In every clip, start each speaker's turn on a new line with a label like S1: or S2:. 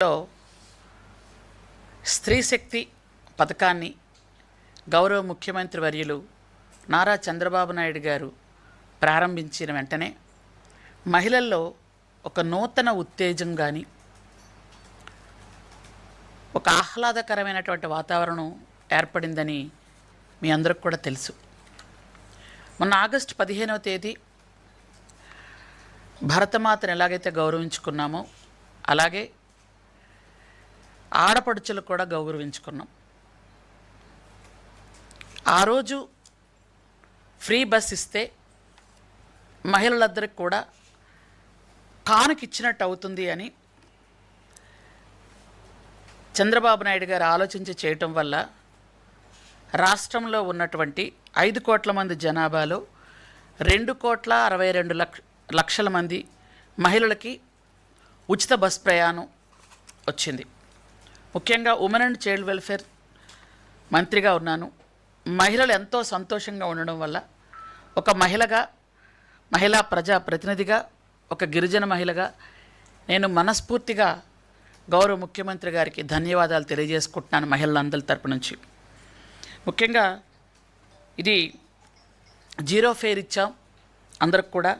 S1: లో స్త్రీ శక్తి పథకాన్ని గౌరవ ముఖ్యమంత్రి వర్యులు నారా చంద్రబాబు నాయుడు గారు ప్రారంభించిన వెంటనే మహిళల్లో ఒక నూతన ఉత్తేజం కానీ ఒక ఆహ్లాదకరమైనటువంటి వాతావరణం ఏర్పడిందని మీ అందరికి కూడా తెలుసు. మొన్న ఆగస్టు పదిహేనవ తేదీ భరతమాతను ఎలాగైతే గౌరవించుకున్నామో అలాగే ఆడపడుచులు కూడా గౌరవించుకున్నాం. ఆ రోజు ఫ్రీ బస్ ఇస్తే మహిళలందరికి కూడా కానుకిచ్చినట్టు అవుతుంది అని చంద్రబాబు నాయుడు గారు ఆలోచించి చేయటం వల్ల రాష్ట్రంలో ఉన్నటువంటి ఐదు కోట్ల మంది జనాభాలో రెండు కోట్ల అరవై రెండు లక్ష లక్షల మంది మహిళలకి ఉచిత బస్ ప్రయాణం వచ్చింది. ముఖ్యంగా ఉమెన్ అండ్ చైల్డ్ వెల్ఫేర్ మంత్రిగా ఉన్నాను. మహిళలు ఎంతో సంతోషంగా ఉండడం వల్ల ఒక మహిళగా మహిళా ప్రజా ప్రతినిధిగా ఒక గిరిజన మహిళగా నేను మనస్ఫూర్తిగా గౌరవ ముఖ్యమంత్రి గారికి ధన్యవాదాలు తెలియజేసుకుంటున్నాను మహిళలందరి తరపు నుంచి. ముఖ్యంగా ఇది జీరో ఫేర్ ఇచ్చాం అందరికి కూడా.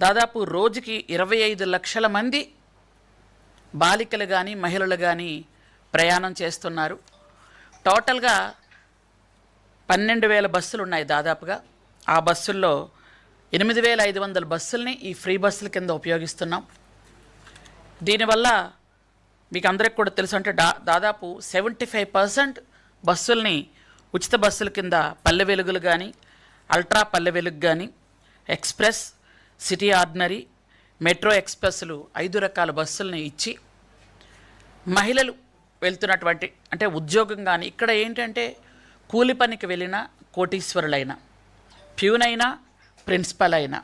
S1: దాదాపు రోజుకి ఇరవై ఐదు లక్షల మంది బాలికలు కానీ మహిళలు కానీ ప్రయాణం చేస్తున్నారు. టోటల్గా పన్నెండు వేల బస్సులు ఉన్నాయి దాదాపుగా. ఆ బస్సుల్లో ఎనిమిది వేల ఐదు వందల బస్సుల్ని ఈ ఫ్రీ బస్సుల కింద ఉపయోగిస్తున్నాం. దీనివల్ల మీకు అందరికి కూడా తెలుసు అంటే దా దాదాపు సెవెంటీ ఫైవ్ పర్సెంట్ బస్సుల్ని ఉచిత బస్సుల కింద పల్లె వెలుగులు కానీ అల్ట్రా పల్లె వెలుగు కానీ ఎక్స్ప్రెస్ సిటీ ఆర్డినరీ మెట్రో ఎక్స్ప్రెస్లు ఐదు రకాల బస్సుల్ని ఇచ్చి మహిళలు వెళ్తున్నటువంటి అంటే ఉద్యోగం కానీ ఇక్కడ ఏంటంటే కూలి పనికి వెళ్ళిన కోటీశ్వరులైన ప్యూన్ అయినా ప్రిన్సిపల్ అయినా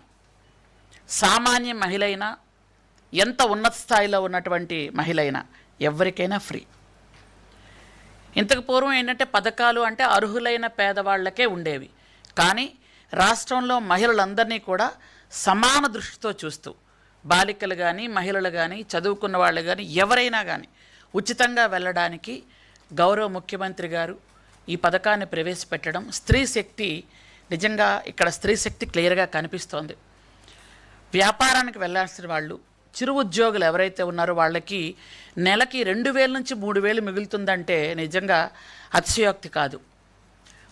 S1: సామాన్య మహిళ అయినా ఎంత ఉన్నత స్థాయిలో ఉన్నటువంటి మహిళ అయినా ఎవరికైనా ఫ్రీ. ఇంతకు పూర్వం ఏంటంటే పథకాలు అంటే అర్హులైన పేదవాళ్ళకే ఉండేవి. కానీ రాష్ట్రంలో మహిళలందరినీ కూడా సమాన దృష్టితో చూస్తూ బాలికలు కానీ మహిళలు కానీ చదువుకున్న వాళ్ళు కానీ ఎవరైనా కానీ ఉచితంగా వెళ్ళడానికి గౌరవ ముఖ్యమంత్రి గారు ఈ పథకాన్ని ప్రవేశపెట్టడం స్త్రీ శక్తి నిజంగా ఇక్కడ స్త్రీ శక్తి క్లియర్గా కనిపిస్తోంది. వ్యాపారానికి వెళ్ళాల్సిన వాళ్ళు చిరు ఉద్యోగులు ఎవరైతే ఉన్నారో వాళ్ళకి నెలకి రెండు వేల నుంచి మూడు వేలు మిగులుతుందంటే నిజంగా అతిశయోక్తి కాదు.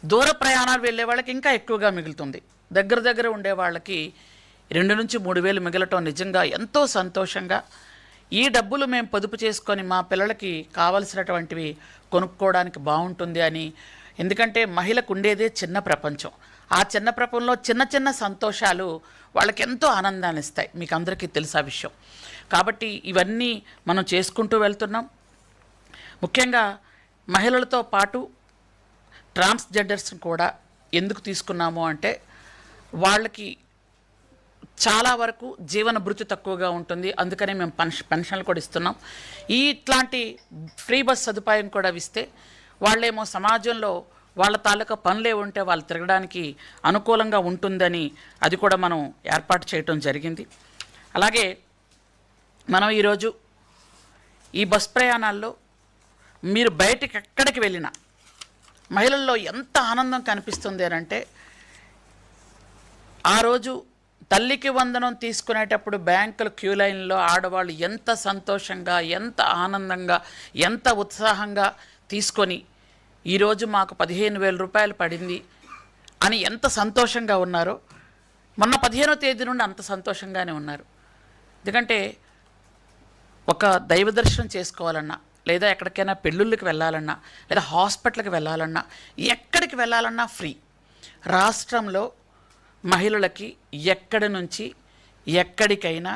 S1: దూర ప్రయాణాలు వెళ్ళే వాళ్ళకి ఇంకా ఎక్కువగా మిగులుతుంది. దగ్గర దగ్గర ఉండే వాళ్ళకి రెండు నుంచి మూడు వేలు మిగలటం నిజంగా ఎంతో సంతోషంగా ఈ డబ్బులు మేము పొదుపు చేసుకొని మా పిల్లలకి కావలసినటువంటివి కొనుక్కోవడానికి బాగుంటుంది అని. ఎందుకంటే మహిళకు ఉండేదే చిన్న ప్రపంచం. ఆ చిన్న ప్రపంచంలో చిన్న చిన్న సంతోషాలు వాళ్ళకి ఎంతో ఆనందాన్ని ఇస్తాయి. మీకు అందరికీ తెలుసా విషయం. కాబట్టి ఇవన్నీ మనం చేసుకుంటూ వెళ్తున్నాం. ముఖ్యంగా మహిళలతో పాటు ట్రాన్స్జెండర్స్ని కూడా ఎందుకు తీసుకున్నాము అంటే వాళ్ళకి చాలా వరకు జీవన భృతి తక్కువగా ఉంటుంది. అందుకనే మేము పెన్షన్ పెన్షన్లు కూడా ఇస్తున్నాం. ఈ ఇట్లాంటి ఫ్రీ బస్ సదుపాయం కూడా ఇస్తే వాళ్ళేమో సమాజంలో వాళ్ళ తాలూకా పనులే ఉంటే వాళ్ళు తిరగడానికి అనుకూలంగా ఉంటుందని అది కూడా మనం ఏర్పాటు చేయటం జరిగింది. అలాగే మనం ఈరోజు ఈ బస్ ప్రయాణాల్లో మీరు బయటికి ఎక్కడికి వెళ్ళినా మహిళల్లో ఎంత ఆనందం కనిపిస్తుంది అని అంటే ఆ రోజు తల్లికి వందనం తీసుకునేటప్పుడు బ్యాంకులు క్యూ లైన్లో ఆడవాళ్ళు ఎంత సంతోషంగా ఎంత ఆనందంగా ఎంత ఉత్సాహంగా తీసుకొని ఈరోజు మాకు పదిహేను వేల రూపాయలు పడింది అని ఎంత సంతోషంగా ఉన్నారో మొన్న పదిహేనో తేదీ నుండి అంత సంతోషంగానే ఉన్నారు. ఎందుకంటే ఒక దైవ దర్శనం చేసుకోవాలన్నా లేదా ఎక్కడికైనా పెళ్ళిళ్ళకి వెళ్ళాలన్నా లేదా హాస్పిటల్కి వెళ్ళాలన్నా ఎక్కడికి వెళ్ళాలన్నా ఫ్రీ. రాష్ట్రంలో మహిళలకి ఎక్కడి నుంచి ఎక్కడికైనా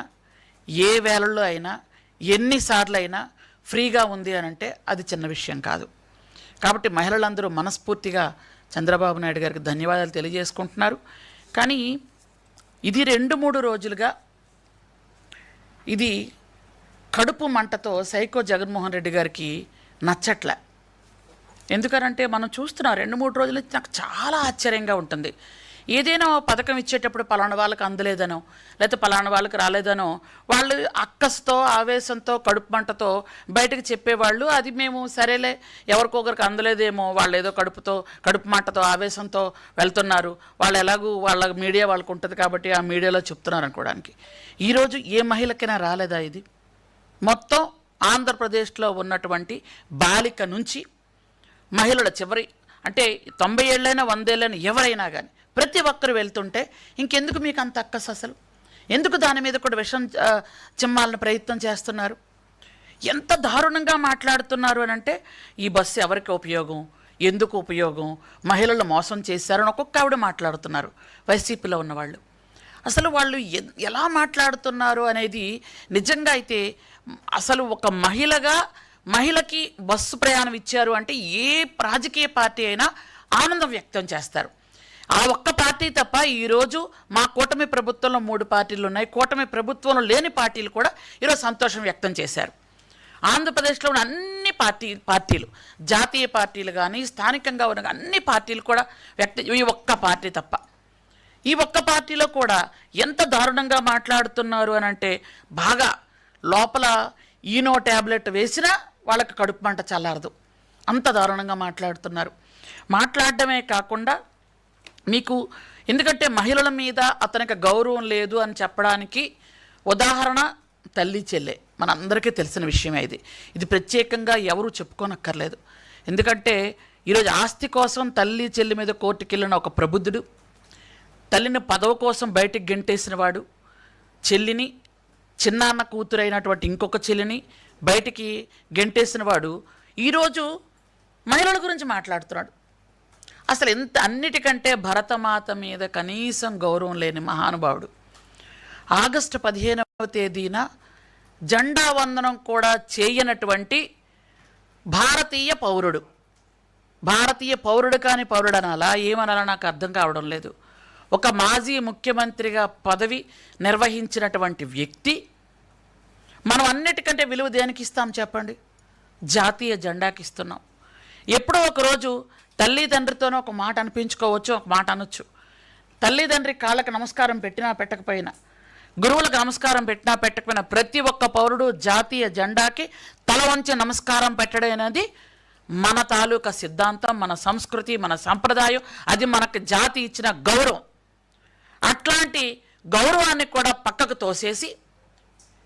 S1: ఏ వేళల్లో అయినా ఎన్నిసార్లు అయినా ఫ్రీగా ఉంది అని అంటే అది చిన్న విషయం కాదు. కాబట్టి మహిళలందరూ మనస్ఫూర్తిగా చంద్రబాబు నాయుడు గారికి ధన్యవాదాలు తెలియజేసుకుంటున్నారు. కానీ ఇది రెండు మూడు రోజులుగా ఇది కడుపు మంటతో సైకో జగన్మోహన్ రెడ్డి గారికి నచ్చట్లే. ఎందుకనంటే మనం చూస్తున్నాం రెండు మూడు రోజుల నుంచి నాకు చాలా ఆశ్చర్యంగా ఉంటుంది. ఏదైనా పథకం ఇచ్చేటప్పుడు పలానా వాళ్ళకి అందలేదనో లేకపోతే పలానా వాళ్ళకి రాలేదనో వాళ్ళు అక్కస్తో ఆవేశంతో కడుపు మంటతో బయటకు చెప్పేవాళ్ళు అది మేము సరేలే ఎవరికొకరికి అందలేదేమో వాళ్ళు ఏదో కడుపుతో కడుపు మంటతో ఆవేశంతో వెళ్తున్నారు. వాళ్ళు ఎలాగూ వాళ్ళ మీడియా వాళ్ళకు ఉంటుంది కాబట్టి ఆ మీడియాలో చెప్తున్నారు అనుకోవడానికి. ఈరోజు ఏ మహిళకైనా రాలేదా ఇది? మొత్తం ఆంధ్రప్రదేశ్లో ఉన్నటువంటి బాలిక నుంచి మహిళల చివరి అంటే తొంభై ఏళ్ళైనా వందేళ్ళైనా ఎవరైనా కానీ ప్రతి ఒక్కరు వెళ్తుంటే ఇంకెందుకు మీకు అంత అక్కస్ అసలు? ఎందుకు దాని మీద కూడా విషం చిమ్మాలని ప్రయత్నం చేస్తున్నారు? ఎంత దారుణంగా మాట్లాడుతున్నారు అని అంటే ఈ బస్సు ఎవరికి ఉపయోగం? ఎందుకు ఉపయోగం? మహిళలు మోసం చేశారని ఒక్కొక్క ఆవిడ మాట్లాడుతున్నారు వైసీపీలో ఉన్నవాళ్ళు. అసలు వాళ్ళు ఎ- ఎలా మాట్లాడుతున్నారు అనేది నిజంగా అయితే అసలు ఒక మహిళగా మహిళకి బస్సు ప్రయాణం ఇచ్చారు అంటే ఏ రాజకీయ పార్టీ అయినా ఆనందం వ్యక్తం చేస్తారు. ఆ ఒక్క పార్టీ తప్ప ఈరోజు మా కూటమి ప్రభుత్వంలో మూడు పార్టీలు ఉన్నాయి. కూటమి ప్రభుత్వంలో లేని పార్టీలు కూడా ఈరోజు సంతోషం వ్యక్తం చేశారు. ఆంధ్రప్రదేశ్లో ఉన్న అన్ని పార్టీ పార్టీలు జాతీయ పార్టీలు కానీ స్థానికంగా ఉన్న అన్ని పార్టీలు కూడా వ్యక్త ఈ ఒక్క పార్టీ తప్ప. ఈ ఒక్క పార్టీలో కూడా ఎంత దారుణంగా మాట్లాడుతున్నారు అని అంటే బాగా లోపల ఈనో ట్యాబ్లెట్ వేసినా వాళ్ళకి కడుపు మంట చల్లారదు. అంత దారుణంగా మాట్లాడుతున్నారు. మాట్లాడడమే కాకుండా మీకు ఎందుకంటే మహిళల మీద అతనికి గౌరవం లేదు అని చెప్పడానికి ఉదాహరణ తల్లి చెల్లె. మనందరికీ తెలిసిన విషయమే ఇది. ఇది ప్రత్యేకంగా ఎవరు చెప్పుకోనక్కర్లేదు. ఎందుకంటే ఈరోజు ఆస్తి కోసం తల్లి చెల్లి మీద కోర్టుకెళ్ళిన ఒక ప్రబుద్ధుడు తల్లిని పదవి కోసం బయటికి గెంటేసిన వాడు చెల్లిని చిన్నాన్న కూతురైనటువంటి ఇంకొక చెల్లిని బయటికి గెంటేసిన వాడు ఈరోజు మహిళల గురించి మాట్లాడుతున్నాడు. అసలు ఎంత అన్నిటికంటే భరతమాత మీద కనీసం గౌరవం లేని మహానుభావుడు. ఆగస్టు పదిహేనవ తేదీన జెండా వందనం కూడా చేయనటువంటి భారతీయ పౌరుడు. భారతీయ పౌరుడు కాని పౌరుడు అనాలా ఏమనాలా నాకు అర్థం కావడం లేదు. ఒక మాజీ ముఖ్యమంత్రిగా పదవి నిర్వహించినటువంటి వ్యక్తి మనం అన్నిటికంటే విలువ దేనికి ఇస్తాం చెప్పండి? జాతీయ జెండాకి ఇస్తున్నాం ఎప్పుడో ఒకరోజు తల్లిదండ్రితోనే ఒక మాట అనిపించుకోవచ్చు ఒక మాట అనొచ్చు. తల్లిదండ్రి కాళ్ళకి నమస్కారం పెట్టినా పెట్టకపోయినా గురువులకు నమస్కారం పెట్టినా పెట్టకపోయినా ప్రతి ఒక్క పౌరుడు జాతీయ జెండాకి తల వంచి నమస్కారం పెట్టడం అనేది మన తాలూకా సిద్ధాంతం మన సంస్కృతి మన సంప్రదాయం. అది మనకు జాతి ఇచ్చిన గౌరవం. అట్లాంటి గౌరవాన్ని కూడా పక్కకు తోసేసి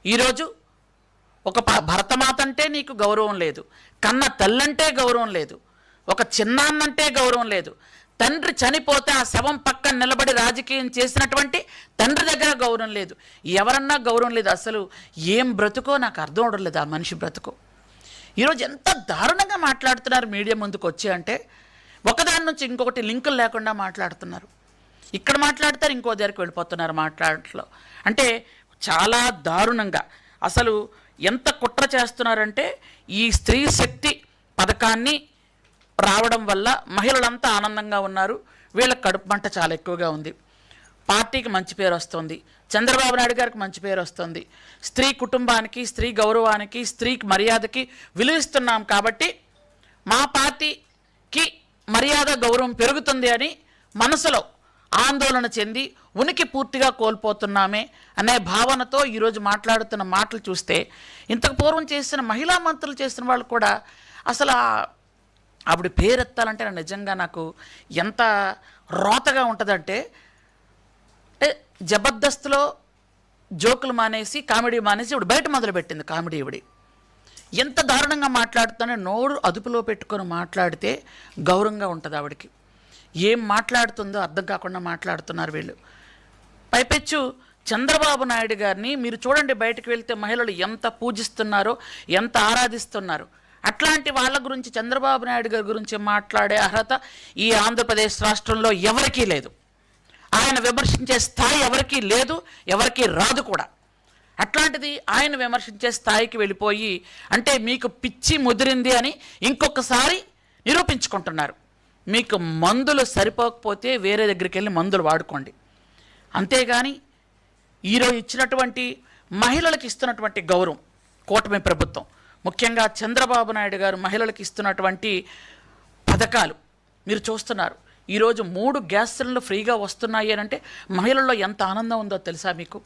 S1: ఈరోజు ఒక భరతమాత అంటే నీకు గౌరవం లేదు. కన్న తల్లంటే గౌరవం లేదు. ఒక చిన్నాన్నంటే గౌరవం లేదు. తండ్రి చనిపోతే ఆ శవం పక్కన నిలబడి రాజకీయం చేసినటువంటి తండ్రి దగ్గర గౌరవం లేదు. ఎవరన్నా గౌరవం లేదు. అసలు ఏం బ్రతుకో నాకు అర్థం అవడం లేదు ఆ మనిషి బ్రతుకో. ఈరోజు ఎంత దారుణంగా మాట్లాడుతున్నారు మీడియా ముందుకు వచ్చి అంటే ఒకదాని నుంచి ఇంకొకటి లింకులు లేకుండా మాట్లాడుతున్నారు. ఇక్కడ మాట్లాడతారు ఇంకో దగ్గరికి వెళ్ళిపోతున్నారు మాట్లాడట్లో. అంటే చాలా దారుణంగా. అసలు ఎంత కుట్ర చేస్తున్నారంటే ఈ స్త్రీ శక్తి పథకాన్ని రావడం వల్ల మహిళలంతా ఆనందంగా ఉన్నారు. వీళ్ళ కడుపు మంట చాలా ఎక్కువగా ఉంది. పార్టీకి మంచి పేరు వస్తుంది. చంద్రబాబు నాయుడు గారికి మంచి పేరు వస్తుంది. స్త్రీ కుటుంబానికి స్త్రీ గౌరవానికి స్త్రీకి మర్యాదకి విలువిస్తున్నాం కాబట్టి మా పార్టీకి మర్యాద గౌరవం పెరుగుతుంది అని మనసులో ఆందోళన చెంది ఉనికి పూర్తిగా కోల్పోతున్నామే అనే భావనతో ఈరోజు మాట్లాడుతున్న మాటలు చూస్తే ఇంతకు పూర్వం చేసిన మహిళా మంత్రులు చేసిన వాళ్ళు కూడా అసలు అప్పుడు ఆవిడ పేరెత్తాలంటే నాకు నిజంగా నాకు ఎంత రోతగా ఉంటుందంటే అంటే జబర్దస్త్లో జోకులు మానేసి కామెడీ మానేసి ఇప్పుడు బయట మొదలుపెట్టింది కామెడీ ఇవిడి ఎంత దారుణంగా మాట్లాడుతానో నోరు అదుపులో పెట్టుకొని మాట్లాడితే గౌరవంగా ఉంటుంది ఆవిడకి. ఏం మాట్లాడుతుందో అర్థం కాకుండా మాట్లాడుతున్నారు వీళ్ళు. పైపెచ్చు చంద్రబాబు నాయుడు గారిని మీరు చూడండి బయటకు వెళ్తే మహిళలు ఎంత పూజిస్తున్నారో ఎంత ఆరాధిస్తున్నారు. అట్లాంటి వాళ్ళ గురించి చంద్రబాబు నాయుడు గారి గురించి మాట్లాడే అర్హత ఈ ఆంధ్రప్రదేశ్ రాష్ట్రంలో ఎవరికీ లేదు. ఆయన విమర్శించే స్థాయి ఎవరికీ లేదు ఎవరికీ రాదు కూడా. అట్లాంటిది ఆయన విమర్శించే స్థాయికి వెళ్ళిపోయి అంటే మీకు పిచ్చి ముదిరింది అని ఇంకొకసారి నిరూపించుకుంటున్నారు. మీకు మందులు సరిపోకపోతే వేరే దగ్గరికి వెళ్ళి మందులు వాడుకోండి. అంతేగాని ఈరోజు ఇచ్చినటువంటి మహిళలకు ఇస్తున్నటువంటి గౌరవం కూటమి ప్రభుత్వం. ముఖ్యంగా చంద్రబాబు నాయుడు గారు మహిళలకు ఇస్తున్నటువంటి పథకాలు. మీరు చూస్తున్నారు. ఈరోజు మూడు గ్యాస్ సిలిండర్లు ఫ్రీగా వస్తున్నాయి అని అంటే మహిళల్లో ఎంత ఆనందం ఉందో తెలుసా మీకు?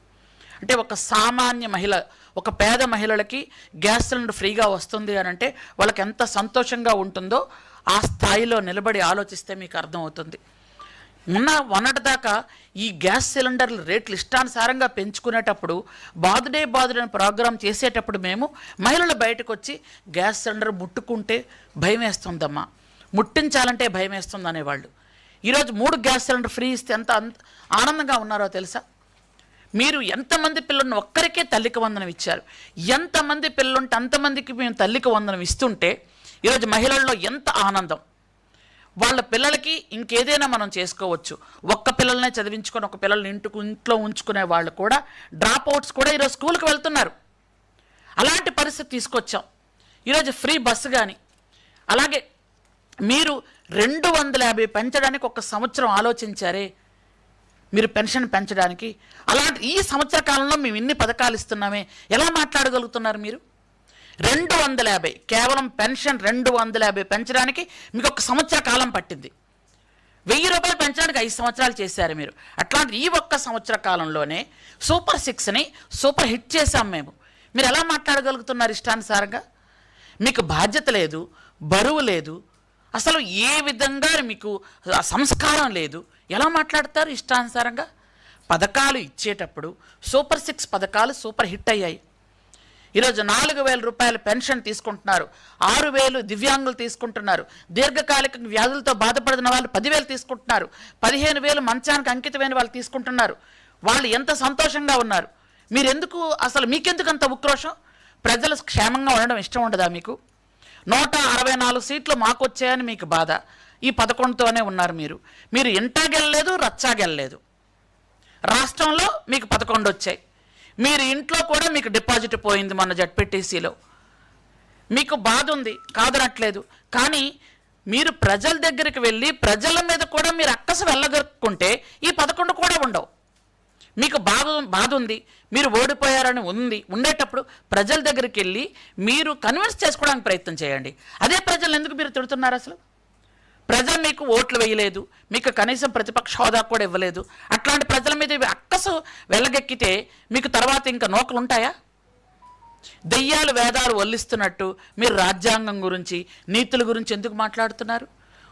S1: అంటే ఒక సామాన్య మహిళ ఒక పేద మహిళలకి గ్యాస్ సిలిండర్ ఫ్రీగా వస్తుంది అని అంటే వాళ్ళకి ఎంత సంతోషంగా ఉంటుందో ఆ స్థాయిలో నిలబడి ఆలోచిస్తే మీకు అర్థమవుతుంది. మొన్న మొన్నటిదాకా ఈ గ్యాస్ సిలిండర్ల రేట్లు ఇష్టానుసారంగా పెంచుకునేటప్పుడు బాదుడే బాదుడని ప్రోగ్రాం చేసేటప్పుడు మేము మహిళలు బయటకు వచ్చి గ్యాస్ సిలిండర్ ముట్టుకుంటే భయం వేస్తుందమ్మా ముట్టించాలంటే భయం వేస్తుంది అనేవాళ్ళు ఈరోజు మూడు గ్యాస్ సిలిండర్ ఫ్రీ ఇస్తే ఎంత అంత ఆనందంగా ఉన్నారో తెలుసా? మీరు ఎంతమంది పిల్లలను ఒక్కరికే తల్లికి వందనం ఇచ్చారు? ఎంతమంది పిల్లలుంటే అంతమందికి మేము తల్లికి వందనం ఇస్తుంటే ఈరోజు మహిళల్లో ఎంత ఆనందం? వాళ్ళ పిల్లలకి ఇంకేదైనా మనం చేసుకోవచ్చు. ఒక్క పిల్లల్నే చదివించుకొని ఒక పిల్లల్ని ఇంటికి ఇంట్లో ఉంచుకునే వాళ్ళు కూడా డ్రాప్ అవుట్స్ కూడా ఈరోజు స్కూల్కి వెళ్తున్నారు. అలాంటి పరిస్థితి తీసుకొచ్చాం. ఈరోజు ఫ్రీ బస్సు కానీ అలాగే మీరు రెండు వందల యాభై పెంచడానికి ఒక సంవత్సరం ఆలోచించారే మీరు పెన్షన్ పెంచడానికి. అలాంటి ఈ సంవత్సర కాలంలో మేము ఇన్ని పథకాలు ఇస్తున్నామే ఎలా మాట్లాడగలుగుతున్నారు మీరు? రెండు వందల యాభై. కేవలం పెన్షన్ రెండు వందల యాభై పెంచడానికి మీకు ఒక సంవత్సర కాలం పట్టింది. వెయ్యి రూపాయలు పెంచడానికి ఐదు సంవత్సరాలు చేశారు మీరు. అట్లాంటి ఈ ఒక్క సంవత్సర కాలంలోనే సూపర్ సిక్స్ని సూపర్ హిట్ చేశాం మేము. మీరు ఎలా మాట్లాడగలుగుతున్నారు ఇష్టానుసారంగా? మీకు బాధ్యత లేదు బరువు లేదు అసలు ఏ విధంగా మీకు సంస్కారం లేదు. ఎలా మాట్లాడతారు ఇష్టానుసారంగా? పథకాలు ఇచ్చేటప్పుడు సూపర్ సిక్స్ పథకాలు సూపర్ హిట్ అయ్యాయి. ఈరోజు నాలుగు వేల రూపాయల పెన్షన్ తీసుకుంటున్నారు. ఆరు వేలు దివ్యాంగులు తీసుకుంటున్నారు. దీర్ఘకాలిక వ్యాధులతో బాధపడిన వాళ్ళు పదివేలు తీసుకుంటున్నారు. పదిహేను వేలు మంచానికి అంకితమైన వాళ్ళు తీసుకుంటున్నారు. వాళ్ళు ఎంత సంతోషంగా ఉన్నారు. మీరెందుకు అసలు మీకెందుకు అంత ఉక్రోషం? ప్రజలు క్షేమంగా ఉండడం ఇష్టం ఉండదా మీకు? నూట అరవై నాలుగు సీట్లు మాకు వచ్చాయని మీకు బాధ. ఈ పదకొండుతోనే ఉన్నారు మీరు. మీరు ఇంటా రచ్చాగెళ్ళలేదు రాష్ట్రంలో మీకు పదకొండు వచ్చాయి మీరు ఇంట్లో కూడా మీకు డిపాజిట్ పోయింది మన జడ్పీటీసీలో. మీకు బాధ ఉంది కాదనట్లేదు. కానీ మీరు ప్రజల దగ్గరికి వెళ్ళి ప్రజల మీద కూడా మీరు అక్కస వెళ్ళగొక్కుంటే ఈ పదకొండు కూడా ఉండవు. మీకు బాధ బాధ ఉంది మీరు ఓడిపోయారని ఉంది ఉండేటప్పుడు ప్రజల దగ్గరికి వెళ్ళి మీరు కన్విన్స్ చేసుకోవడానికి ప్రయత్నం చేయండి. అదే ప్రజలు ఎందుకు మీరు తిడుతున్నారు అసలు? ప్రజలు మీకు ఓట్లు వేయలేదు మీకు కనీసం ప్రతిపక్ష హోదా కూడా ఇవ్వలేదు. అట్లాంటి ప్రజల మీద ఇవి అక్కసు వెళ్ళగెక్కితే మీకు తర్వాత ఇంకా నోకలు ఉంటాయా దెయ్యాలు వేదాలు వల్లిస్తున్నట్టు మీరు రాజ్యాంగం గురించి నీతుల గురించి ఎందుకు మాట్లాడుతున్నారు?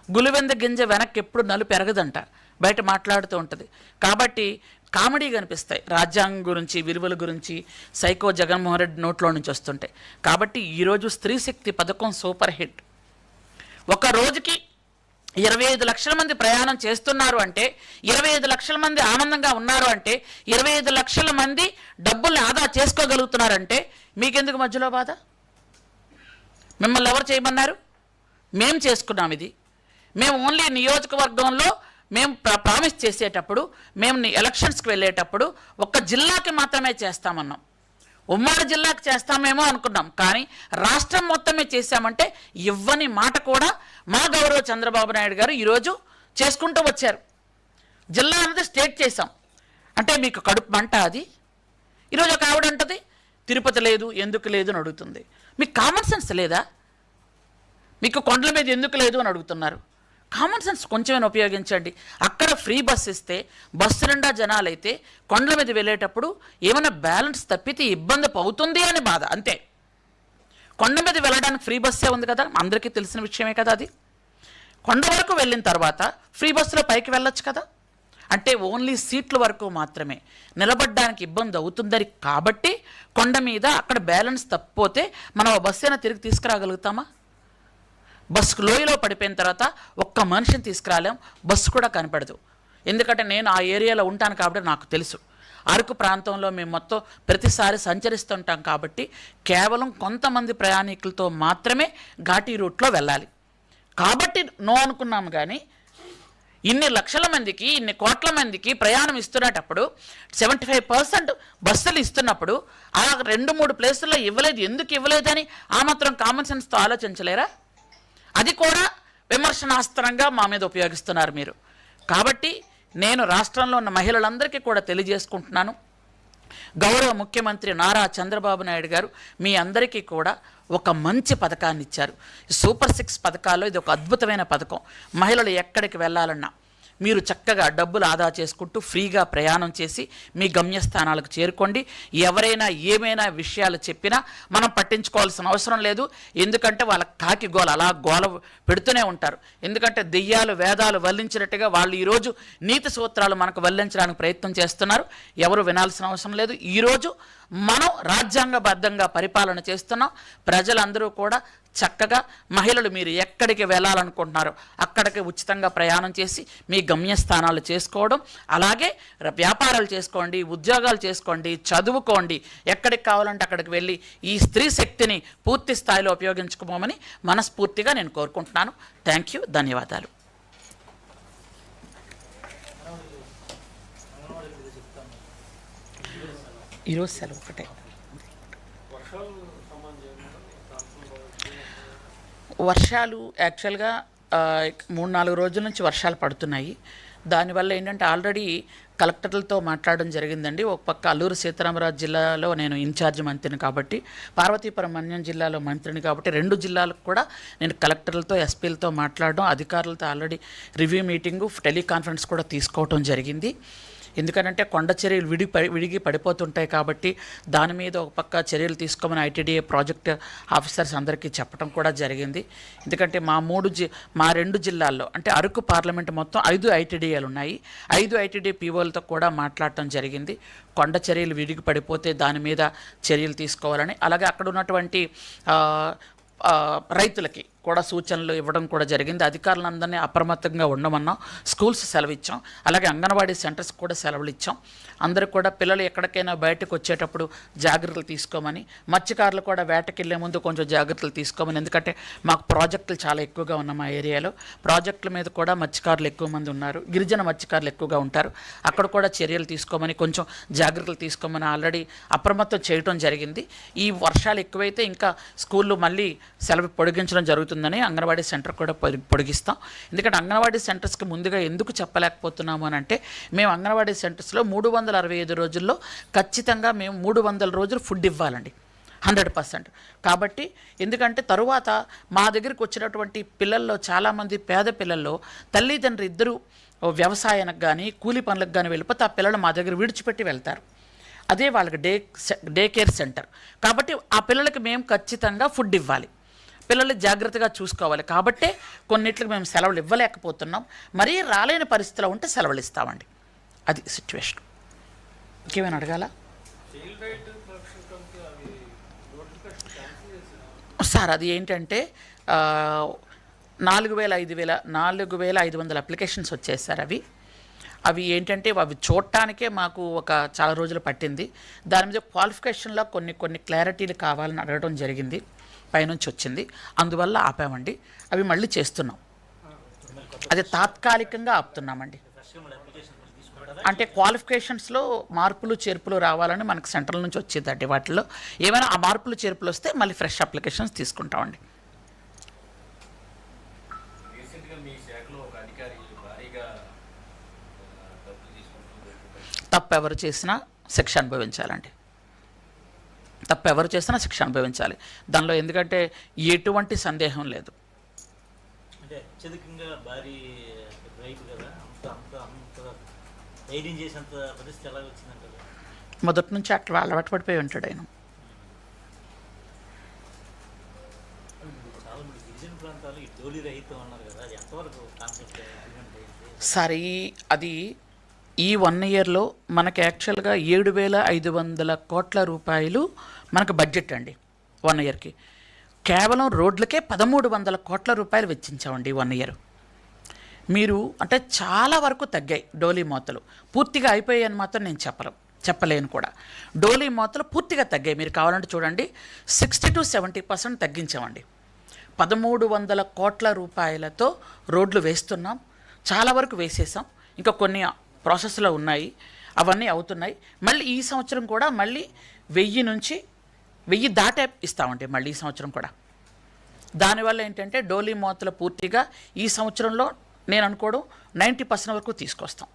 S1: గులివెంద గింజ వెనక్కి ఎప్పుడు నలు పెరగదంట బయట మాట్లాడుతూ ఉంటుంది. కాబట్టి కామెడీ కనిపిస్తాయి రాజ్యాంగం గురించి విలువల గురించి సైకో జగన్మోహన్ రెడ్డి నోట్లో నుంచి వస్తుంటాయి కాబట్టి ఈరోజు స్త్రీ శక్తి పథకం సూపర్ హిట్. ఒక రోజుకి ఇరవై ఐదు లక్షల మంది ప్రయాణం చేస్తున్నారు అంటే ఇరవై ఐదు లక్షల మంది ఆనందంగా ఉన్నారు అంటే ఇరవై ఐదు లక్షల మంది డబ్బుల్ని ఆదా చేసుకోగలుగుతున్నారంటే మీకెందుకు మధ్యలో బాధ? మిమ్మల్ని ఎవరు చేయమన్నారు? మేము చేసుకున్నాం ఇది. మేము ఓన్లీ నియోజకవర్గంలో మేము ప్రామిస్ చేసేటప్పుడు మేము ఎలక్షన్స్కి వెళ్ళేటప్పుడు ఒక్క జిల్లాకి మాత్రమే చేస్తామన్నాం. ఉమ్మడి జిల్లాకు చేస్తామేమో అనుకున్నాం. కానీ రాష్ట్రం మొత్తమే చేశామంటే ఇవ్వని మాట కూడా మా గౌరవ చంద్రబాబు నాయుడు గారు ఈరోజు చేసుకుంటూ వచ్చారు. జిల్లా అనేది స్టేట్ చేశాం. అంటే మీకు కడుపు మంట అది. ఈరోజు ఒక ఆవిడ అంటది తిరుపతి లేదు ఎందుకు లేదు అని అడుగుతుంది. మీకు కామన్ సెన్స్ లేదా? మీకు కొండల మీద ఎందుకు లేదు అని అడుగుతున్నారు. కామన్ సెన్స్ కొంచెమైనా ఉపయోగించండి. అక్కడ ఫ్రీ బస్ ఇస్తే బస్సు నిండా జనాలైతే కొండల మీద వెళ్ళేటప్పుడు ఏమైనా బ్యాలెన్స్ తప్పితే ఇబ్బంది అవుతుంది అని బాధ అంతే. కొండ మీద వెళ్ళడానికి ఫ్రీ బస్సే ఉంది కదా అందరికీ తెలిసిన విషయమే కదా అది. కొండ వరకు వెళ్ళిన తర్వాత ఫ్రీ బస్సులో పైకి వెళ్ళొచ్చు కదా. అంటే ఓన్లీ సీట్ల వరకు మాత్రమే. నిలబడడానికి ఇబ్బంది అవుతుందని కాబట్టి కొండ మీద అక్కడ బ్యాలెన్స్ తప్పిపోతే మనం ఆ బస్సు అయినా తిరిగి తీసుకురాగలుగుతామా? బస్సుకు లోయలో పడిపోయిన తర్వాత ఒక్క మనిషిని తీసుకురాలేం బస్సు కూడా కనపడదు. ఎందుకంటే నేను ఆ ఏరియాలో ఉంటాను కాబట్టి నాకు తెలుసు. అరకు ప్రాంతంలో మేము మొత్తం ప్రతిసారి సంచరిస్తుంటాం కాబట్టి కేవలం కొంతమంది ప్రయాణికులతో మాత్రమే ఘాటీ రూట్లో వెళ్ళాలి. కాబట్టి నో అనుకున్నాము కానీ ఇన్ని లక్షల మందికి ఇన్ని కోట్ల మందికి ప్రయాణం ఇస్తున్నటప్పుడు సెవెంటీ ఫైవ్ పర్సెంట్ బస్సులు ఇస్తున్నప్పుడు ఆ రెండు మూడు ప్లేసుల్లో ఇవ్వలేదు ఎందుకు ఇవ్వలేదని ఆ మాత్రం కామన్ సెన్స్తో ఆలోచించలేరా? అది కూడా విమర్శనాస్త్రంగా మా మీద ఉపయోగిస్తున్నారు మీరు. కాబట్టి నేను రాష్ట్రంలో ఉన్న మహిళలందరికీ కూడా తెలియజేసుకుంటున్నాను. గౌరవ ముఖ్యమంత్రి నారా చంద్రబాబు నాయుడు గారు మీ అందరికీ కూడా ఒక మంచి పథకాన్ని ఇచ్చారు సూపర్ సిక్స్ పథకాల్లో ఇది ఒక అద్భుతమైన పథకం. మహిళలు ఎక్కడికి వెళ్ళాలన్నా మీరు చక్కగా డబ్బులు ఆదా చేసుకుంటూ ఫ్రీగా ప్రయాణం చేసి మీ గమ్యస్థానాలకు చేరుకోండి. ఎవరైనా ఏమైనా విషయాలు చెప్పినా మనం పట్టించుకోవాల్సిన అవసరం లేదు. ఎందుకంటే వాళ్ళ కాకి గోల అలా గోల పెడుతూనే ఉంటారు. ఎందుకంటే దెయ్యాలు వేదాలు వల్లించినట్టుగా వాళ్ళు ఈరోజు నీతి సూత్రాలు మనకు వల్లించడానికి ప్రయత్నం చేస్తున్నారు. ఎవరు వినాల్సిన అవసరం లేదు. ఈరోజు మనం రాజ్యాంగబద్ధంగా పరిపాలన చేస్తున్నాం. ప్రజలందరూ కూడా చక్కగా మహిళలు మీరు ఎక్కడికి వెళ్ళాలనుకుంటున్నారో అక్కడికి ఉచితంగా ప్రయాణం చేసి మీ గమ్యస్థానాలు చేసుకోవడం అలాగే వ్యాపారాలు చేసుకోండి ఉద్యోగాలు చేసుకోండి చదువుకోండి ఎక్కడికి కావాలంటే అక్కడికి వెళ్ళి ఈ స్త్రీ శక్తిని పూర్తి స్థాయిలో ఉపయోగించుకోమని మనస్ఫూర్తిగా నేను కోరుకుంటున్నాను. థ్యాంక్ యూ ధన్యవాదాలు. ఈరోజు సెలవు ఒకటే. వర్షాలు యాక్చువల్గా మూడు నాలుగు రోజుల నుంచి వర్షాలు పడుతున్నాయి. దానివల్ల ఏంటంటే ఆల్రెడీ కలెక్టర్లతో మాట్లాడడం జరిగిందండి. ఒక పక్క అల్లూరు సీతారామరాజు జిల్లాలో నేను ఇన్ఛార్జ్ మంత్రిని కాబట్టి పార్వతీపురం మన్యం జిల్లాలో మంత్రిని కాబట్టి రెండు జిల్లాలకు కూడా నేను కలెక్టర్లతో ఎస్పీలతో మాట్లాడడం అధికారులతో ఆల్రెడీ రివ్యూ మీటింగు టెలికాన్ఫరెన్స్ కూడా తీసుకోవడం జరిగింది. ఎందుకంటే కొండ చర్యలు విడి విడిగి పడిపోతుంటాయి కాబట్టి దాని మీద ఒక పక్క చర్యలు తీసుకోమని ఐటీడీఏ ప్రాజెక్ట్ ఆఫీసర్స్ అందరికీ చెప్పడం కూడా జరిగింది. ఎందుకంటే మా మూడు జి మా రెండు జిల్లాల్లో అంటే అరకు పార్లమెంట్ మొత్తం ఐదు ఐటీడీఏలు ఉన్నాయి. ఐదు ఐటీడీ పీఓలతో కూడా మాట్లాడటం జరిగింది. కొండ చర్యలు విడిగి పడిపోతే దాని మీద చర్యలు తీసుకోవాలని. అలాగే అక్కడ ఉన్నటువంటి రైతులకి కూడా సూచనలు ఇవ్వడం కూడా జరిగింది. అధికారులందరినీ అప్రమత్తంగా ఉండమన్నాం. స్కూల్స్ సెలవు ఇచ్చాం అలాగే అంగన్వాడీ సెంటర్స్ కూడా సెలవులు ఇచ్చాం అందరూ కూడా పిల్లలు ఎక్కడికైనా బయటకు వచ్చేటప్పుడు జాగ్రత్తలు తీసుకోమని మత్స్యకారులు కూడా వేటకి వెళ్ళే ముందు కొంచెం జాగ్రత్తలు తీసుకోమని ఎందుకంటే మాకు ప్రాజెక్టులు చాలా ఎక్కువగా ఉన్న మా ఏరియాలో. ప్రాజెక్టుల మీద కూడా మత్స్యకారులు ఎక్కువ మంది ఉన్నారు. గిరిజన మత్స్యకారులు ఎక్కువగా ఉంటారు. అక్కడ కూడా చర్యలు తీసుకోమని కొంచెం జాగ్రత్తలు తీసుకోమని ఆల్రెడీ అప్రమత్తం చేయడం జరిగింది. ఈ వర్షాలు ఎక్కువైతే ఇంకా స్కూళ్ళు మళ్ళీ సెలవు పొడిగించడం జరుగుతుంది. జరుగుతుందని అంగన్వాడీ సెంటర్ కూడా పొడిగిస్తాం. ఎందుకంటే అంగన్వాడీ సెంటర్స్కి ముందుగా ఎందుకు చెప్పలేకపోతున్నాము అని అంటే మేము అంగన్వాడీ సెంటర్స్లో మూడు వందల అరవై ఐదు రోజుల్లో ఖచ్చితంగా మేము మూడు వందల రోజులు ఫుడ్ ఇవ్వాలండి. Hundred percent. కాబట్టి ఎందుకంటే తరువాత మా దగ్గరికి వచ్చినటువంటి పిల్లల్లో చాలామంది పేద పిల్లల్లో తల్లిదండ్రులు ఇద్దరు వ్యవసాయానికి కానీ కూలి పనులకు కానీ వెళ్ళిపోతే ఆ పిల్లలు మా దగ్గర విడిచిపెట్టి వెళ్తారు. అదే వాళ్ళకి డే సె- డే కేర్ సెంటర్. కాబట్టి ఆ పిల్లలకి మేము ఖచ్చితంగా ఫుడ్ ఇవ్వాలి. పిల్లల్ని జాగ్రత్తగా చూసుకోవాలి. కాబట్టే కొన్నిట్లకి మేము సెలవులు ఇవ్వలేకపోతున్నాం. మరీ రాలేని పరిస్థితిలో ఉంటే సెలవులు ఇస్తామండి. అది సిచ్యువేషన్ ఇంకేమైనా అడగాల? సార్ అది ఏంటంటే నాలుగు వేల ఐదు వేల నాలుగు వేల ఐదు వందల అప్లికేషన్స్ వచ్చాయి సార్ అవి. అవి ఏంటంటే అవి చూడటానికే మాకు ఒక చాలా రోజులు పట్టింది. దాని మీద క్వాలిఫికేషన్లో కొన్ని కొన్ని క్లారిటీలు కావాలని అడగడం జరిగింది. పైనుంచి వచ్చింది. అందువల్ల ఆపామండి. అవి మళ్ళీ చేస్తున్నాం. అది తాత్కాలికంగా ఆపుతున్నామండి. అంటే క్వాలిఫికేషన్స్లో మార్పులు చేర్పులు రావాలని మనకు సెంట్రల్ నుంచి వచ్చిందండి వాటిలో ఏమైనా ఆ మార్పులు చేర్పులు వస్తే మళ్ళీ ఫ్రెష్ అప్లికేషన్స్ తీసుకుంటామండి.
S2: రీసెంట్గా మీ శాఖలో ఒక అధికారి భారీగా ఆ, డబ్బులు తీసుకుంటూ
S1: తప్పు ఎవరు చేసినా శిక్ష అనుభవించాలండి. తప్పు ఎవరు చేసినా శిక్ష అనుభవించాలి. దానిలో ఎందుకంటే ఎటువంటి సందేహం లేదు. మొదటి నుంచి అట్లా అలవాటు పడిపోయి ఉంటాడు ఆయన. సరే అది ఈ వన్ ఇయర్లో మనకి యాక్చువల్గా ఏడు వేల ఐదు వందల కోట్ల రూపాయలు మనకు బడ్జెట్ అండి వన్ ఇయర్కి కేవలం రోడ్లకే పదమూడు వందల కోట్ల రూపాయలు వెచ్చించామండి వన్ ఇయర్ మీరు అంటే చాలా వరకు తగ్గాయి డోలీ మోతలు. పూర్తిగా అయిపోయాయని మాత్రం నేను చెప్పలేం చెప్పలేను కూడా. డోలీ మోతలు పూర్తిగా తగ్గాయి. మీరు కావాలంటే చూడండి సిక్స్టీ టు సెవెంటీ పర్సెంట్ తగ్గించామండి. పదమూడు వందల కోట్ల రూపాయలతో రోడ్లు వేస్తున్నాం చాలా వరకు వేసేసాం. ఇంకా కొన్ని ప్రాసెస్లో ఉన్నాయి. అవన్నీ అవుతున్నాయి. మళ్ళీ ఈ సంవత్సరం కూడా మళ్ళీ వెయ్యి నుంచి వెయ్యి దాటే ఇస్తామండి మళ్ళీ ఈ సంవత్సరం కూడా. దానివల్ల ఏంటంటే డోలీ మోతలు పూర్తిగా ఈ సంవత్సరంలో నేను అనుకోవడం నైంటీ పర్సెంట్ వరకు తీసుకొస్తాం.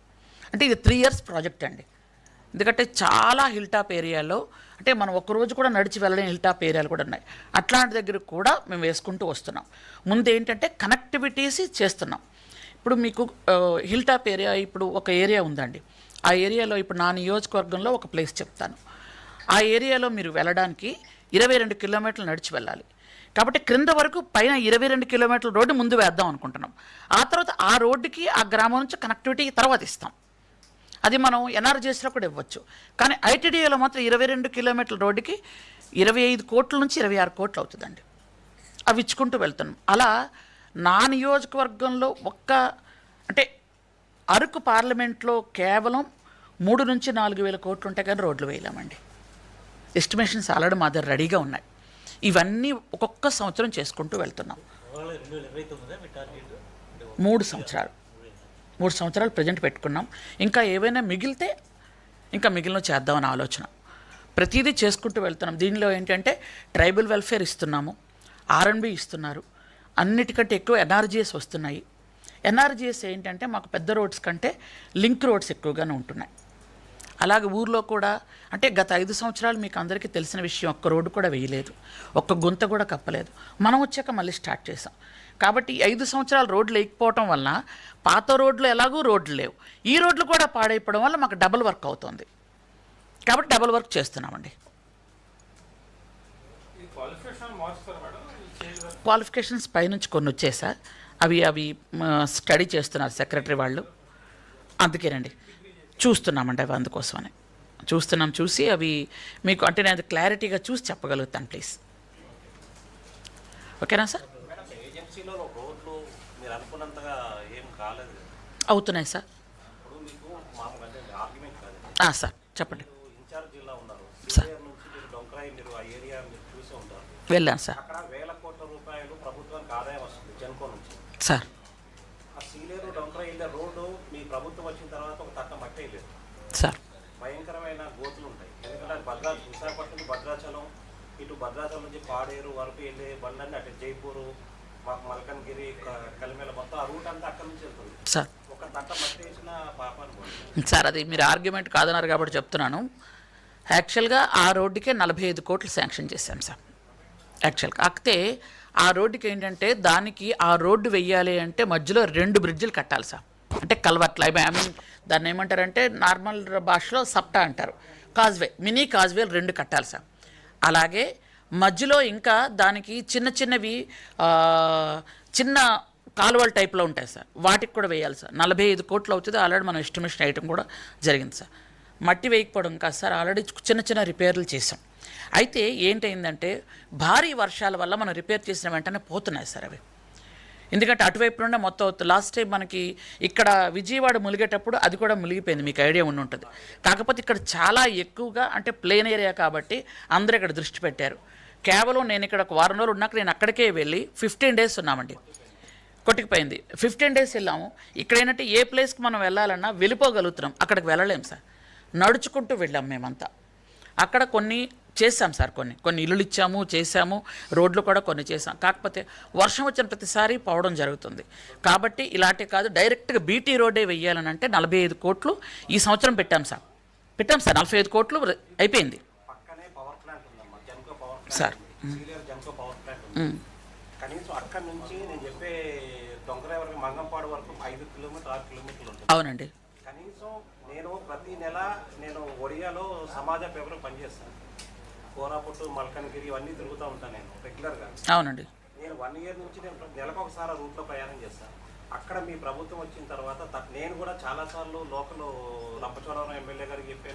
S1: అంటే ఇది త్రీ ఇయర్స్ ప్రాజెక్ట్ అండి. ఎందుకంటే చాలా హిల్ టాప్ ఏరియాలో అంటే మనం ఒక రోజు కూడా నడిచి వెళ్ళలేని హిల్ టాప్ ఏరియాలు కూడా ఉన్నాయి. అట్లాంటి దగ్గర కూడా మేము వేసుకుంటూ వస్తున్నాం. ముందు ఏంటంటే కనెక్టివిటీస్ చేస్తున్నాం. ఇప్పుడు మీకు హిల్ టాప్ ఏరియా ఇప్పుడు ఒక ఏరియా ఉందండి. ఆ ఏరియాలో ఇప్పుడు నా నియోజకవర్గంలో ఒక ప్లేస్ చెప్తాను. ఆ ఏరియాలో మీరు వెళ్ళడానికి ఇరవై రెండు కిలోమీటర్లు నడిచి వెళ్ళాలి. కాబట్టి క్రింద వరకు పైన ఇరవై రెండు కిలోమీటర్ల రోడ్డు ముందు వేద్దాం అనుకుంటున్నాం. ఆ తర్వాత ఆ రోడ్డుకి ఆ గ్రామం నుంచి కనెక్టివిటీ తర్వాత ఇస్తాం. అది మనం ఎన్ఆర్జీఎస్లో కూడా ఇవ్వచ్చు. కానీ ఐటీడీఏలో మాత్రం ఇరవై రెండు కిలోమీటర్ల రోడ్డుకి ఇరవై ఐదు కోట్ల నుంచి ఇరవై ఆరు కోట్లు అవుతుందండి. అవి ఇచ్చుకుంటూ వెళ్తున్నాం. అలా నా నియోజకవర్గంలో ఒక్క అంటే అరకు పార్లమెంట్లో కేవలం మూడు నుంచి నాలుగు వేల కోట్లు ఉంటే కానీ రోడ్లు వేయలేమండి. ఎస్టిమేషన్స్ ఆల్రెడీ మా దగ్గర రెడీగా ఉన్నాయి. ఇవన్నీ ఒక్కొక్క సంవత్సరం చేసుకుంటూ వెళ్తున్నాం. మూడు సంవత్సరాలు. మూడు సంవత్సరాలు ప్రజెంట్ పెట్టుకున్నాం. ఇంకా ఏవైనా మిగిలితే ఇంకా మిగిలిన చేద్దామని ఆలోచన. ప్రతిదీ చేసుకుంటూ వెళ్తున్నాం. దీనిలో ఏంటంటే ట్రైబల్ వెల్ఫేర్ ఇస్తున్నాము. ఆర్ఎన్బి ఇస్తున్నారు. అన్నిటికంటే ఎక్కువ ఎన్ఆర్జీఎస్ వస్తున్నాయి. ఎన్ఆర్జీఎస్ ఏంటంటే మాకు పెద్ద రోడ్స్ కంటే లింక్ రోడ్స్ ఎక్కువగానే ఉంటున్నాయి. అలాగే ఊర్లో కూడా అంటే గత ఐదు సంవత్సరాలు మీకు అందరికీ తెలిసిన విషయం ఒక్క రోడ్డు కూడా వేయలేదు. ఒక్క గుంత కూడా కప్పలేదు. మనం వచ్చాక మళ్ళీ స్టార్ట్ చేసాం కాబట్టి ఐదు సంవత్సరాలు రోడ్లు వేయకపోవటం వలన పాత రోడ్లు ఎలాగూ రోడ్లు లేవు. ఈ రోడ్లు కూడా పాడైపోవడం వల్ల మాకు డబుల్ వర్క్ అవుతుంది. కాబట్టి డబుల్ వర్క్ చేస్తున్నామండి
S2: ఇది క్వాలిఫికేషన్ మార్చుతారు మేడం ఈ చేంజ్ వర్క్
S1: క్వాలిఫికేషన్స్ పైనుంచి కొన్ని వచ్చేసా? అవి అవి స్టడీ చేస్తున్నారు సెక్రటరీ వాళ్ళు. అందుకేనండి. చూస్తున్నామండి అవి అందుకోసమని. చూస్తున్నాం చూసి అవి మీకు అంటే నేను క్లారిటీగా చూసి చెప్పగలుగుతాను ప్లీజ్. ఓకేనా సార్. అవుతున్నాయి సార్. సార్. చెప్పండి. సార్.
S3: మీరు ఆ ఏరియా మీరు చూసి ఉంటారు.
S1: వెళ్ళాను సార్.
S3: అక్కడ వేల కోట్ల రూపాయలు ప్రభుత్వానికి ఆదాయం వస్తుంది జన్కో నుంచి.
S1: సార్.
S3: ఆ సీలేరు వెళ్ళే రోడ్డు మీ ప్రభుత్వం వచ్చిన తర్వాత ఒక తట్ట మట్టి వేయలేదు
S1: సార్.
S3: భయంకరమైన గోతులు ఉంటాయి. ఎందుకంటే అది భద్రా విశాఖపట్నం నుంచి భద్రాచలం ఇటు భద్రాచలం నుంచి పాడేరు వరకు వెళ్ళే బండ్లన్నీ అటు జైపూరు మాకు మల్కన్గిరి కలిమేల మొత్తం ఆ రూట్ అంతా అక్కడి నుంచి వెళ్తుంది.
S1: సార్.
S3: ఒక తట్ట మట్టి వేసిన
S1: సార్ అది మీరు ఆర్గ్యుమెంట్ కాదన్నారు కాబట్టి చెప్తున్నాను. యాక్చువల్గా ఆ రోడ్డుకే నలభై ఐదు కోట్లు శాంక్షన్ చేశాం సార్. యాక్చువల్గా కాకపోతే ఆ రోడ్డుకి ఏంటంటే దానికి ఆ రోడ్డు వెయ్యాలి అంటే మధ్యలో రెండు బ్రిడ్జిలు కట్టాలి సార్. అంటే కల్వర్ట్లు. ఐ మీన్ దాన్ని ఏమంటారంటే నార్మల్ భాషలో సప్టా అంటారు. కాజ్వే మినీ కాజ్వేలు రెండు కట్టాలి సార్. అలాగే మధ్యలో ఇంకా దానికి చిన్న చిన్నవి చిన్న కాలువల టైప్లో ఉంటాయి సార్. వాటికి కూడా వేయాలి సార్. నలభై ఐదు కోట్లు అవుతుంది. ఆల్రెడీ మనం ఎస్టిమేషన్ వేయటం కూడా జరిగింది సార్. మట్టి వేయకపోవడం కాదు సార్. ఆల్రెడీ చిన్న చిన్న రిపేర్లు చేసాం అయితే ఏంటైందంటే భారీ వర్షాల వల్ల మనం రిపేర్ చేసిన వెంటనే పోతున్నాయి సార్ అవి. ఎందుకంటే అటువైపు నుండే మొత్తం అవుతుంది లాస్ట్ టైం మనకి ఇక్కడ విజయవాడ ములిగేటప్పుడు అది కూడా మునిగిపోయింది మీకు ఐడియా ఉండి ఉంటుంది. కాకపోతే ఇక్కడ చాలా ఎక్కువగా అంటే ప్లేన్ ఏరియా కాబట్టి అందరూ ఇక్కడ దృష్టి పెట్టారు. కేవలం నేను ఇక్కడ ఒక వారం రోజులు ఉన్నాక నేను అక్కడికే వెళ్ళి ఫిఫ్టీన్ డేస్ ఉన్నామండి. కొట్టుకుపోయింది. ఫిఫ్టీన్ డేస్ వెళ్ళాము. ఇక్కడ ఏంటంటే ఏ ప్లేస్కి మనం వెళ్ళాలన్నా వెళ్ళిపోగలుగుతున్నాం. అక్కడికి వెళ్ళలేము సార్. నడుచుకుంటూ వెళ్ళాం మేమంతా. అక్కడ కొన్ని చేసాం సార్ కొన్ని. కొన్ని ఇల్లులు ఇచ్చాము చేసాము రోడ్లు కూడా కొన్ని చేసాం కాకపోతే వర్షం వచ్చిన ప్రతిసారి పోవడం జరుగుతుంది. కాబట్టి ఇలాంటి కాదు డైరెక్ట్గా బీటీ రోడ్డే వెయ్యాలని అంటే నలభై ఐదు కోట్లు ఈ సంవత్సరం పెట్టాం సార్. పెట్టాం సార్ నలభై ఐదు కోట్లు అయిపోయింది. సార్. అవునండి.
S3: ప్రతి నెల నేను ఒడియాలో సమాజ పేపర్ పనిచేస్తాను. కోరాపుట్టు మల్కనగిరి ఇవన్నీ తిరుగుతూ ఉంటాను నేను రెగ్యులర్గా.
S1: అవునండి.
S3: నేను వన్ ఇయర్ నుంచి నేను నెలకు ఒకసారి రూట్లో ప్రయాణం చేస్తాను అక్కడ మీ ప్రభుత్వం వచ్చిన తర్వాత నేను కూడా చాలాసార్లు లోకల్ రంపచోడవరం ఎమ్మెల్యే గారికి చెప్పాను